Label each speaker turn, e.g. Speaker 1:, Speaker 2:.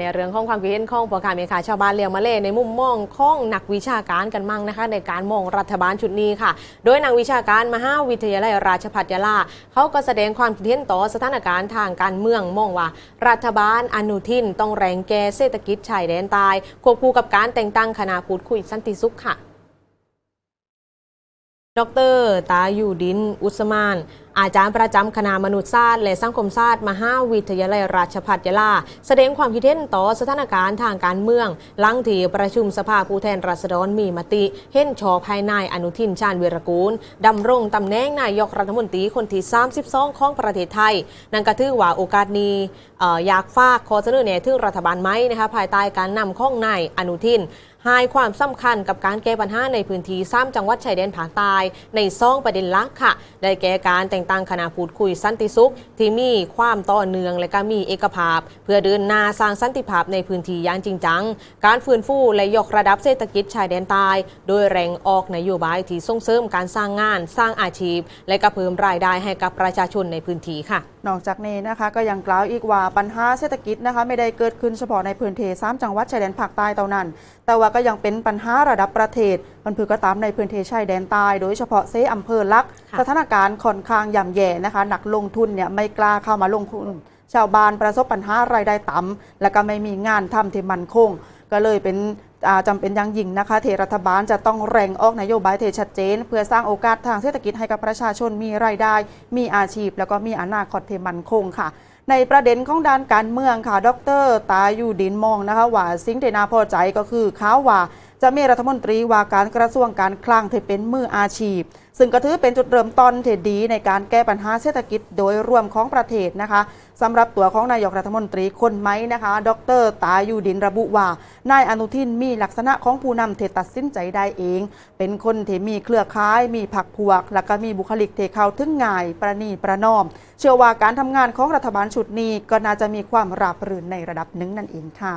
Speaker 1: ในเรื่องของความคิดเห็นของพ่อค้าแม่ค้าชาวบ้านเลียงมาเล่ในมุมมองของนักวิชาการกันมั่งนะคะ ในการมองรัฐบาลชุดนี้ค่ะ โดยนักวิชาการมหาวิทยาลัยราชภัฏยาลาเขาก็แสดงความคิดเห็นต่อสถานการณ์ทางการเมืองมองว่า รัฐบาลอนุทินต้องแรงแก้เศรษฐกิจชายแดนใตายควบคู่กับการแต่งตั้งคณะพูดคุยสันติสุขค่ะ ดรตาอยู่ดิน อุสมาน อาจารย์ประจำคณะมนุษยศาสตร์และสังคมศาสตร์มหาวิทยาลัยราชภัฏยาลา แสดงความคิดเห็นต่อสถานการณ์ทางการเมือง หลังที่ประชุมสภาผู้แทนราษฎรมีมติ เห็นชอบภายในอนุทินชาญวีรกูลดำรงตำแหน่งนายกรัฐมนตรีคนที่ 32 ของประเทศไทย นั่นก็ถือว่าโอกาสนี้อยากฝากขอเสนอแนะถึงรัฐบาลไหมนะคะภายใต้การนำของนายอนุทิน ให้ความสำคัญกับการแก้ปัญหาในพื้นที่ซ้ำจังหวัดชายแดนภาคใต้ในซ่องประเด็นลักค่ะ ได้แก่การแต่งตั้งคณะพูดคุยสันติสุข ที่มีความต่อเนื่องและก็มีเอกภาพ เพื่อเดินหน้าสร้างสันติภาพในพื้นที่อย่างจริงจัง การฟื้นฟูและยกระดับเศรษฐกิจชายแดนใต้โดยแรงออกนโยบายที่ส่งเสริมการสร้างงาน สร้างอาชีพ และก็เพิ่มรายได้ให้กับประชาชนในพื้นที่ค่ะ
Speaker 2: นอกจากนี้นะคะก็ยังกล่าวอีกว่าปัญหาเศรษฐกิจนะคะไม่ได้เกิดขึ้นเฉพาะในพื้นที่สามจังหวัดชายแดนภาคใต้เท่านั้น แต่ว่าก็ยังเป็นปัญหาระดับประเทศ มันพือก็ตามในพื้นที่ชายแดนใต้โดยเฉพาะเซอำเภอลัก
Speaker 1: ค่ะ
Speaker 2: สถานการณ์ค่อนข้างย่ำแย่นะคะหนักลงทุนเนี่ยไม่กล้าเข้ามาลงทุนชาวบ้านประสบปัญหารายได้ต่ำและก็ไม่มีงานทำที่มั่นคง ก็เลยเป็นอ่าจำเป็นอย่างยิ่งนะคะเทรัฐบาลจะต้องแรงออกนโยบายเทชัดเจน เพื่อสร้างโอกาสทางเศรษฐกิจให้กับประชาชนมีรายได้ มีอาชีพ แล้วก็มีอนาคตที่มั่นคงค่ะ ในประเด็นของด้านการเมืองค่ะ ดร ตาอยู่ดินมองนะคะว่าสิ่งที่น่าพอใจก็คือข่าวว่า จะมีรัฐมนตรีว่าการกระทรวงการคลังที่เป็นมืออาชีพ ซึ่งก็ถือเป็นจุดเริ่มต้นที่ดีในการแก้ปัญหาเศรษฐกิจโดยรวมของประเทศนะคะสำหรับตัวของนายกรัฐมนตรีคนไหมนะคะ ดรตายูดินระบุว่านายอนุทินมีลักษณะของผู้นำเทตัดสินใจได้เอง เป็นคนที่มีเครือข่าย มีผักพวก และก็มีบุคลิกเทเข้าถึงง่าย ประนีประนอม เชื่อว่าการทำงานของรัฐบาลชุดนี้ก็น่าจะมีความราบรื่นในระดับหนึ่งนั่นเองค่ะ